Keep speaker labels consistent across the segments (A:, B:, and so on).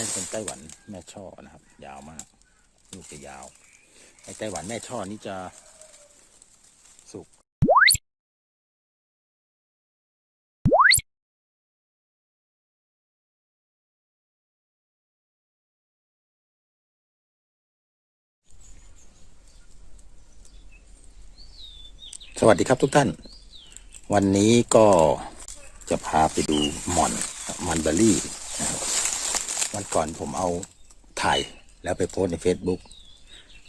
A: น่าจะเป็นไต้หวันแม่ช่อนะครับ ยาวมาก ลูกจะยาวไอ้ไต้หวันแม่ช่อนี่จะสุกสวัสดีครับทุกท่าน วันนี้ก็จะพาไปดูหม่อนมันเบอรี่ วันก่อนผมเอาถ่ายแล้วไปโพสใน Facebook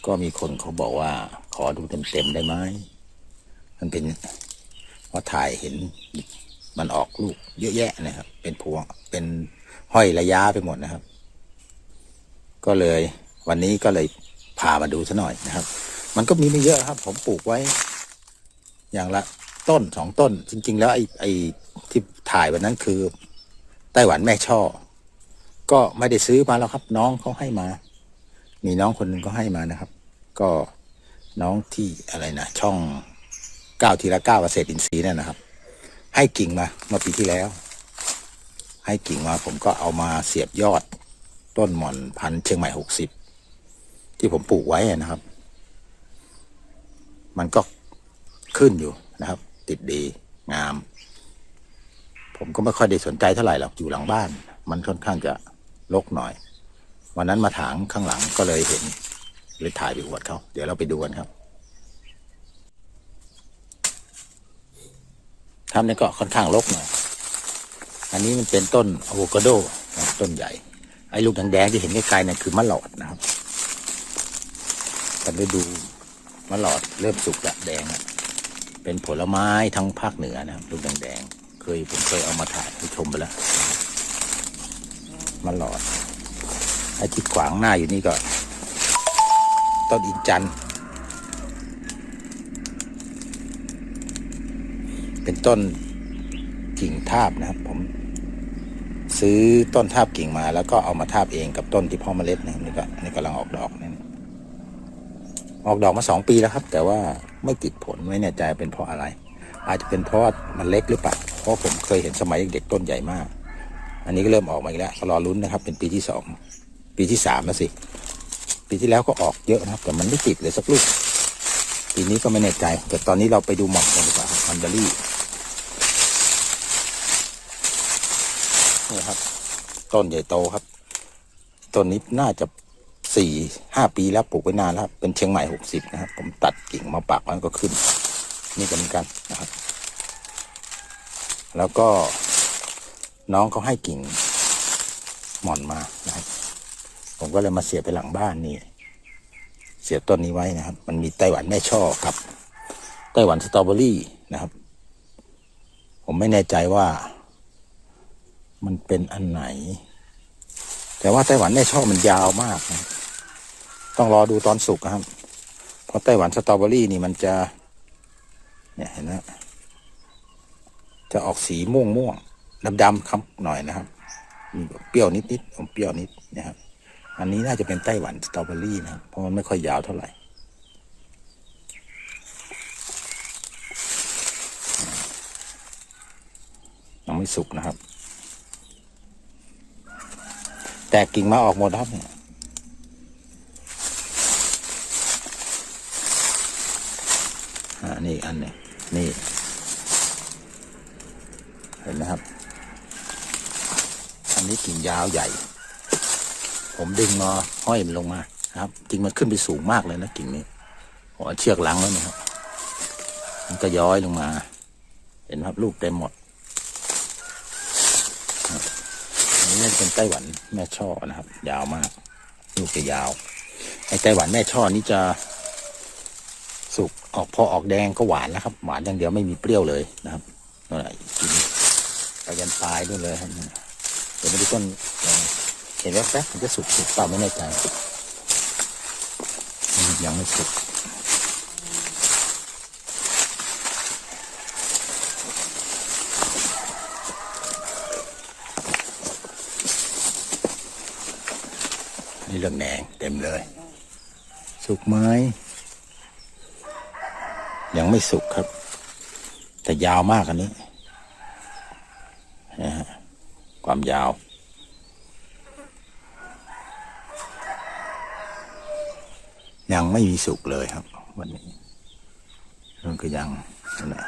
A: ก็มีคนเขาบอกว่า ขอดูเต็มๆได้ไหมมันเป็นว่าถ่ายเห็นมันออกลูกเยอะแยะนะครับ เป็นพวงเป็นห้อยระยะไปหมดนะครับ ก็เลย วันนี้ก็เลยพามาดูซะหน่อยนะครับ มันก็มีไม่เยอะครับ ผมปลูกไว้ อย่างละต้นสองต้น จริง ๆ แล้วไอ้ไอ้ที่ถ่ายวันนั้นคือไต้หวันแม่ช่อ ก็ไม่ได้ซื้อมาแล้วครับ น้องเขาให้มา มีน้องคนหนึ่งก็ให้มานะครับ ก็น้องที่อะไรนะช่องเก้าทีละเก้าเกษตรอินทรีย์นั่นนะครับ ให้กิ่งมาเมื่อปีที่แล้ว ให้กิ่งมาผมก็เอามาเสียบยอด ต้นหม่อนพันธุ์เชียงใหม่หกสิบที่ผมปลูกไว้นะครับ มันก็ขึ้นอยู่นะครับ ติดดีงาม ผมก็ไม่ค่อยได้สนใจเท่าไหร่หรอกอยู่หลังบ้าน มันค่อนข้างจะ รกหน่อย วันนั้นมาถางข้างหลังก็เลยเห็นเลยถ่ายไปอวดเขาเดี๋ยวเราไปดูกันครับทำนี่ก็ค่อนข้างรกหน่อยอันนี้มันเป็นต้นอะโวคาโดต้นใหญ่ ไอ้ลูกแดงๆที่เห็นไกลๆนั่นคือมะหลอดนะครับกันไปดูมะหลอดเริ่มสุกละแดงเป็นผลไม้ทั้งภาคเหนือนะครับลูกแดงๆเคยผมเคยเอามาถ่ายให้ชมไปแล้ว มะหลอด ไอ้ที่ขวางหน้าอยู่นี่ก็ ต้นอินจัน เป็นต้นกิ่งทาบนะครับ ผม ซื้อต้นทาบกิ่งมา แล้วก็เอามาทาบเองกับต้นที่พ่อเมล็ดนะนี่ก็นี่กำลังออกดอกนี่ออกดอกมาสองปีแล้วครับ แต่ว่าไม่ติดผลไม่แน่ใจเป็นเพราะอะไร อาจจะเป็นเพราะมันเล็กหรือเปล่าเพราะผมเคยเห็นสมัยเด็กต้นใหญ่มาก อันนี้ก็เริ่มออกมาอีกแล้วรอลุ้นนะครับ เป็นปีที่สองปีที่สามแล้วสิ ปีที่แล้วก็ออกเยอะนะครับ แต่มันไม่ติดเลยสักลูก ปีนี้ก็ไม่แน่ใจ แต่ตอนนี้เราไปดูหม่อมกันดีกว่าครับมันเบอรี่นี่ครับ ต้นใหญ่โตครับ ต้นนี้น่าจะสี่ห้าปีแล้วปลูกไว้นานแล้วเป็นเชียงใหม่หกสิบนะครับ ผมตัดกิ่งมาปักมันก็ขึ้น นี่ก็เหมือนกันนะครับ แล้วก็ น้องเขาให้กิ่งหม่อนมานะครับผมก็เลยมาเสียบไปหลังบ้านนี่ เสียบต้นนี้ไว้นะครับ มันมีไต้หวันแม่ช่อกับไต้หวันสตรอเบอรี่นะครับ ผมไม่แน่ใจว่า มันเป็นอันไหน แต่ว่าไต้หวันแม่ช่อมันยาวมากนะต้องรอดูตอนสุกนะครับ เพราะไต้หวันสตรอเบอรี่นี่มันจะ เนี่ยเห็นไหมจะออกสีม่วงม่วง ดำดำๆครับหน่อยนะครับเปรี้ยวนิดนิดๆอมเปรี้ยวนิดนะครับ อันนี้น่าจะเป็นไต้หวันสตรอเบอรี่นะครับเพราะมันไม่ค่อยยาวเท่าไหร่ยังไม่สุกนะครับ แตกกิ่งมาออกหมดครับเนี่ยอ่านี่อันนึงนี่ เห็นไหมครับ อันนี้กิ่งยาวใหญ่ ผมดึงมาห้อยมันลงมาครับจริงมันขึ้นไปสูงมากเลยนะกิ่งนี้ผมเอาเชือกลังแล้วนะครับ มันก็ย้อยลงมา เห็นไหมครับลูกเต็มหมดอันนี้น่เป็นไต้หวันแม่ช่อนะครับ ยาวมาก ลูกจะยาวไอ้ไต้หวันแม่ช่อนี่จะสุกออกพอออกแดงก็หวานแล้วครับ หวานอย่างเดียวไม่มีเปรี้ยวเลยนะครับนั่นแหละกินไปยันปลายด้วยเลยครับ เดี๋ยวมาดูต้นเห็นแว๊บๆมันจะสุกสุกเปล่าไม่แน่ใจยังไม่สุกนี่เรื่องแดงเต็มเลย สุกไหมยังไม่สุกครับ แต่ยาวมากอันนี้ ความยาว ยังไม่มีสุกเลยครับ วันนี้มันก็ยังนะ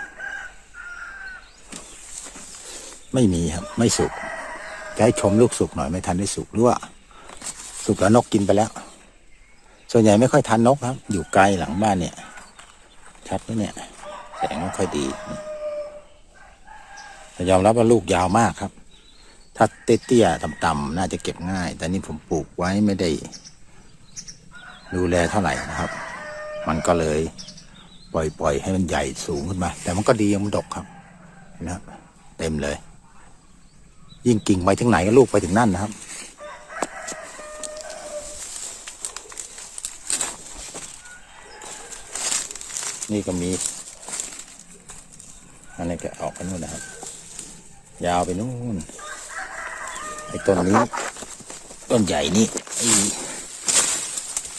A: ไม่มีครับ ไม่สุกจะให้ชมลูกสุกหน่อยไม่ทันได้สุกหรือว่าสุกแล้วนกกินไปแล้ว ส่วนใหญ่ไม่ค่อยทันนกครับ อยู่ไกลหลังบ้านเนี่ยชัดไหมเนี่ยแสงไม่ค่อยดียอมรับว่าลูกยาวมากครับ ถ้าเตี้ยๆต่ำๆน่าจะเก็บง่าย แต่นี่ผมปลูกไว้ไม่ได้ ดูแลเท่าไหร่นะครับ มันก็เลย ปล่อยๆให้มันใหญ่สูงขึ้นมา แต่มันก็ดียังมันดกครับนะครับเต็มเลย ยิ่งกิ่งไปถึงไหนก็ลูกไปถึงนั่นนะครับนี่ก็มี อันนี้ก็ออกไปนู่นนะครับ ยาวไปนู่น อ้ต้นนี้ ต้นใหญ่นี่ไอ้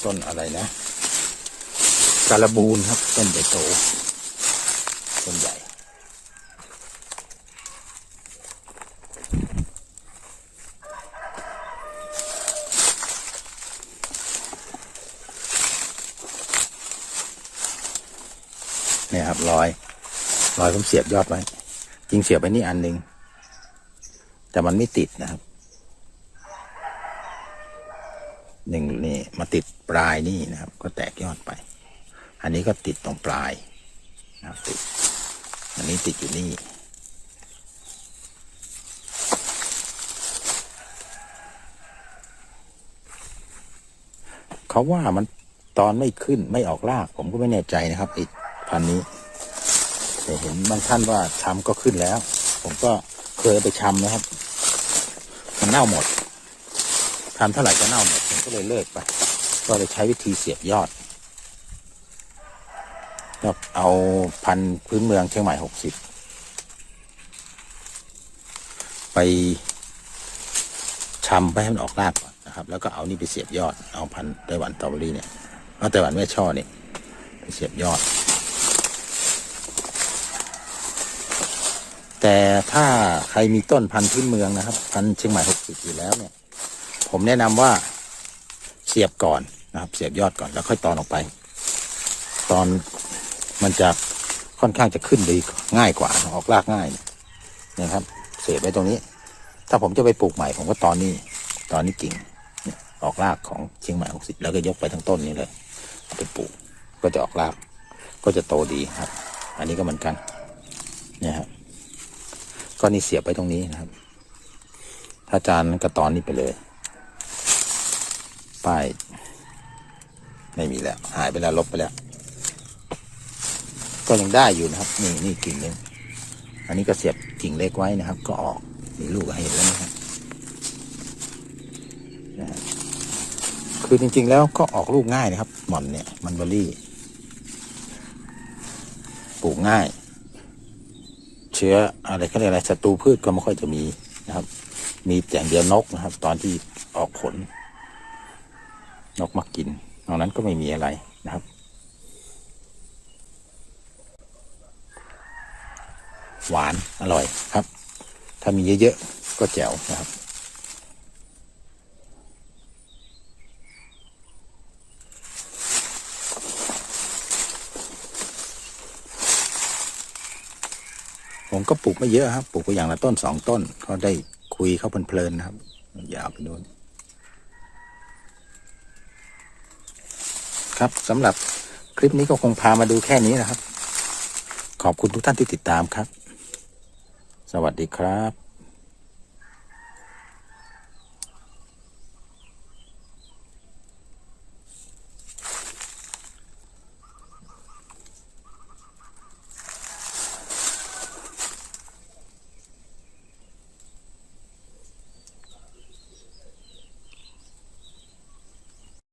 A: ต้นอะไรนะการบูนครับ ต้นใหญ่โตต้นใหญ่เนี่ยครับรอยรอยผมเสียบยอดไว้ จริงเสียบไปนี่อันหนึ่งแต่มันไม่ติดนะครับ หนึ่งนี่ มาติดปลายนี่นะครับ ก็แตกยอดไป อันนี้ก็ติดตรงปลายนะครับติดอันนี้ติดอยู่นี่เขาว่ามันตอนไม่ขึ้นไม่ออกราก ผมก็ไม่แน่ใจนะครับไอีพันนี้แต่เห็นบางท่านว่าชำก็ขึ้นแล้ว ผมก็เคยไปชำนะครับ มันเน่าหมดทำเท่าไหร่ก็เน่าหมดผมก็เลยเลิกไป ก็เลยใช้วิธีเสียบยอดก็เอาพันพื้นเมืองเชียงใหม่หกสิบไปชำไปให้มันออกรากก่อนนะครับ แล้วก็เอานี่ไปเสียบยอด เอาพันไต้หวันตอเบอรี่เนี่ยเอาไต้หวันแม่ช่อเนี่ไปเสียบยอด แต่ถ้าใครมีต้นพันธุ์พื้นเมืองนะครับ พันธุ์เชียงใหม่หกสิบอยู่แล้วเนี่ย ผมแนะนำว่า เสียบก่อนนะครับ เสียบยอดก่อนแล้วค่อยตอนออกไป ตอนมันจะค่อนข้างจะขึ้นดีง่ายกว่าออกรากง่ายเนี่ยนะครับ เสียบไว้ตรงนี้ ถ้าผมจะไปปลูกใหม่ผมก็ตอนนี้ ตอนนี้กิ่งออกรากของเชียงใหม่หกสิบแล้วก็ยกไปทั้งต้นนี้เลยเอาไปปลูกก็จะออกราก ก็จะโตดีครับ อันนี้ก็เหมือนกัน เนี่ยครับก็นี่เสียบไปตรงนี้นะครับ ถ้าจานก็ตอนนี้ไปเลย ป้ายไม่มีแล้ว หายไปแล้วลบไปแล้ว ก็ยังได้อยู่นะครับ นี่นี่กิ่งนึงอันนี้ก็เสียบกิ่งเล็กไว้นะครับ ก็ออกมีลูกให้เห็นแล้วนะครับนะฮะคือจริง ๆ แล้วก็ออกลูกง่ายนะครับ หม่อนเนี่ยมันเบอรี่ ปลูกง่าย เชื้ออะไรเขาเรียกอะไรศัตรูพืชก็ไม่ค่อยจะมีนะครับ มีแต่อย่างเดียวนกนะครับ ตอนที่ออกผล นกมากินนอกนั้นก็ไม่มีอะไรนะครับ หวานอร่อยครับ ถ้ามีเยอะๆก็แจ๋วนะครับผมก็ปลูกไม่เยอะครับ ปลูกไปอย่างละต้นสองต้นก็ได้คุยเข้าเพลินๆนะครับยาวไปโน่น ครับสำหรับคลิปนี้ก็คงพามาดูแค่นี้นะครับ ขอบคุณทุกท่านที่ติดตามครับ สวัสดีครับ